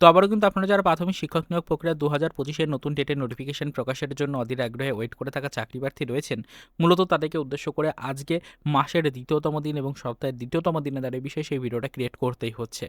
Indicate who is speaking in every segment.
Speaker 1: তো আবারও কিন্তু আপনারা যারা প্রাথমিক শিক্ষক নিয়োগ প্রক্রিয়া দু হাজার পঁচিশের নতুন ডেটের নোটিফিকেশন প্রকাশের জন্য অধীর আগ্রহে ওয়েট করে থাকা চাকরি প্রার্থী রয়েছেন, মূলত তাদেরকে উদ্দেশ্য করে আজকে মাসের দ্বিতীয়তম দিন এবং সপ্তাহের দ্বিতীয়তম দিনে দাঁড়িয়ে বিষয়ে সেই ভিডিওটা ক্রিয়েট করতেই হচ্ছে।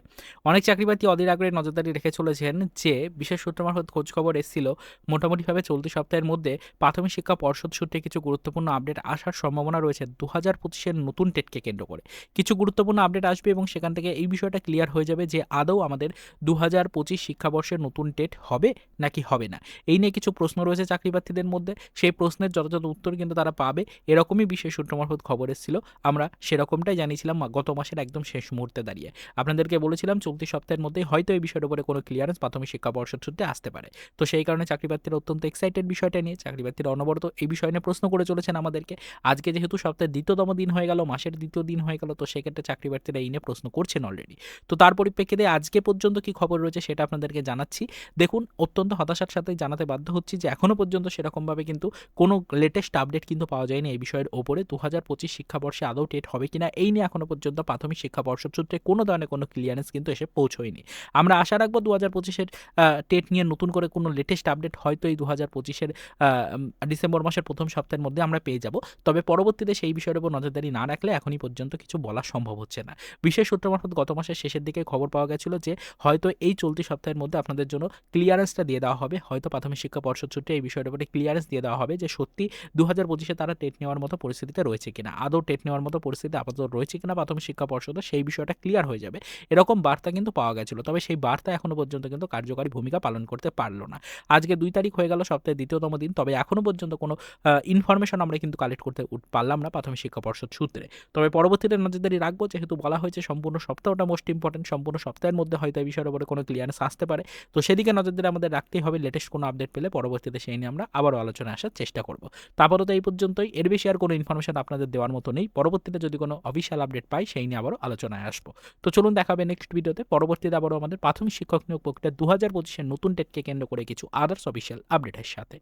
Speaker 1: অনেক চাকরি প্রার্থী অধীর আগ্রহে নজরদারি রেখে চলেছেন যে, বিশেষ সূত্র মারফত খোঁজ খবর এসেছিল, মোটামুটিভাবে চলতি সপ্তাহের মধ্যে প্রাথমিক শিক্ষা পর্ষদ সূত্রে কিছু গুরুত্বপূর্ণ আপডেট আসার সম্ভাবনা রয়েছে দু হাজার পঁচিশের নতুন টেটকে কেন্দ্র করে। কিছু গুরুত্বপূর্ণ আপডেট আসবে এবং সেখান থেকে এই বিষয়টা ক্লিয়ার হয়ে যাবে যে আদৌ আমাদের দু হাজার পঁচিশ শিক্ষাবর্ষের নতুন টেট হবে নাকি হবে না? এই নিয়ে কিছু প্রশ্ন রয়েছে চাকরি প্রার্থীদের মধ্যে। সেই প্রশ্নের যথাযথ উত্তর কিন্তু তারা পাবে। এরকমই বিশেষ সূত্র মারফত খবর এসেছিল। আমরা সেরকমটাই জানিয়েছিলাম গত মাসের একদম শেষ মুহূর্তে দাঁড়িয়ে। আপনাদেরকে বলেছিলাম, চলতি সপ্তাহের মধ্যেই হয়তো এই বিষয়ের উপরে কোনো ক্লিয়ারেন্স প্রাথমিক শিক্ষা পর্ষদ সূত্রে আসতে পারে। তো সেই কারণে চাকরি প্রার্থীরা অত্যন্ত এক্সাইটেড বিষয়টা নিয়ে চাকরি প্রার্থীরা অনবরত এই বিষয় নিয়ে প্রশ্ন করে চলেছেন আমাদেরকে। আজকে যেহেতু সপ্তাহের দ্বিতীয়তম দিন হয়ে গেল, মাসের দ্বিতীয় দিন হয়ে গেল, তো সেক্ষেত্রে চাকরি প্রার্থীরা এই নিয়ে প্রশ্ন করছেন অলরেডি তো তার পরিপ্রেক্ষিতে আজকে পর্যন্ত কি খবর রয়েছে সেটা আপনাদেরকে জানাচ্ছি। দেখুন, অত্যন্ত হতাশার সাথে জানাতে বাধ্য হচ্ছি যে এখনও পর্যন্ত সেরকমভাবে কিন্তু কোনো লেটেস্ট আপডেট কিন্তু পাওয়া যায়নি এই বিষয়ের ওপরে। দু হাজার পঁচিশ শিক্ষাবর্ষে আদৌ টেট হবে কিনা এই নিয়ে এখনও পর্যন্ত প্রাথমিক শিক্ষা পর্ষদ সূত্রে কোনো ধরনের কোনো ক্লিয়ারেন্স কিন্তু এসে পৌঁছয়নি। আমরা আশা রাখব দু হাজার পঁচিশের টেট নিয়ে নতুন করে কোনো লেটেস্ট আপডেট হয়তো এই দু হাজার পঁচিশের ডিসেম্বর মাসের প্রথম সপ্তাহের মধ্যে আমরা পেয়ে যাব। তবে পরবর্তীতে সেই বিষয়ের উপর নজরদারি না রাখলে এখনই পর্যন্ত কিছু বলা সম্ভব হচ্ছে না। বিশেষ সূত্র মারফত গত মাসের শেষের দিকে খবর পাওয়া গেছিল যে হয়তো এই চলতি সপ্তাহের মধ্যে আপনাদের জন্য ক্লিয়ারেন্সটা দিয়ে দেওয়া হবে। হয়তো প্রাথমিক শিক্ষা পর্ষদ সূত্রে এই বিষয়ের উপরে ক্লিয়ারেন্স দিয়ে দেওয়া হবে যে সত্যি দু হাজার পঁচিশে তারা টেট নেওয়ার মতো পরিস্থিতিতে রয়েছে কিনা। আদৌ টেট নেওয়ার মতো পরিস্থিতি আপাতত রয়েছে কিনা প্রাথমিক শিক্ষা পর্ষদে সেই বিষয়টা ক্লিয়ার হয়ে যাবে। এরকম বার্তা কিন্তু পাওয়া গেছিল, তবে সেই বার্তা এখনও পর্যন্ত কিন্তু কার্যকারী ভূমিকা পালন করতে পারল না। আজকে দুই তারিখ হয়ে গেল সপ্তাহের দ্বিতীয়তম দিন, তবে এখনও পর্যন্ত কোনো ইনফরমেশন আমরা কিন্তু কালেক্ট করতে পারলাম না প্রাথমিক শিক্ষা পর্ষদ সূত্রে। তবে পরবর্তীতে নজরদারি রাখব, যেহেতু বলা হয়েছে সম্পূর্ণ সপ্তাহটা মোস্ট ইম্পর্টেন্ট সম্পূর্ণ সপ্তাহের মধ্যে হয়তো এই বিষয়ের উপরে কোনো ক্লিয়ারেন্স আসতে পারে। তো সেদিকে নজর দিলে আমাদের রাখতেই হবে লেটেস্ট কোনো আপডেট পেলে পরবর্তীতে সেই নিয়ে আমরা আবারও আলোচনায় আসার চেষ্টা করব। তারপরও তো এই পর্যন্তই। এর বেশি আর কোনো ইনফরমেশন আপনাদের দেওয়ার মতো নেই। পরবর্তীতে যদি কোনো অফিসিয়াল আপডেট পাই, সেই নিয়ে আবারও আলোচনায় আসব। তো চলুন দেখাবে নেক্সট ভিডিওতে পরবর্তীতে আবারও আমাদের প্রাথমিক শিক্ষক নিয়োগ প্রক্রিয়া দু হাজার পঁচিশের নতুন টেটকে কেন্দ্র করে কিছু আদার্স অফিসিয়াল আপডেটের সাথে।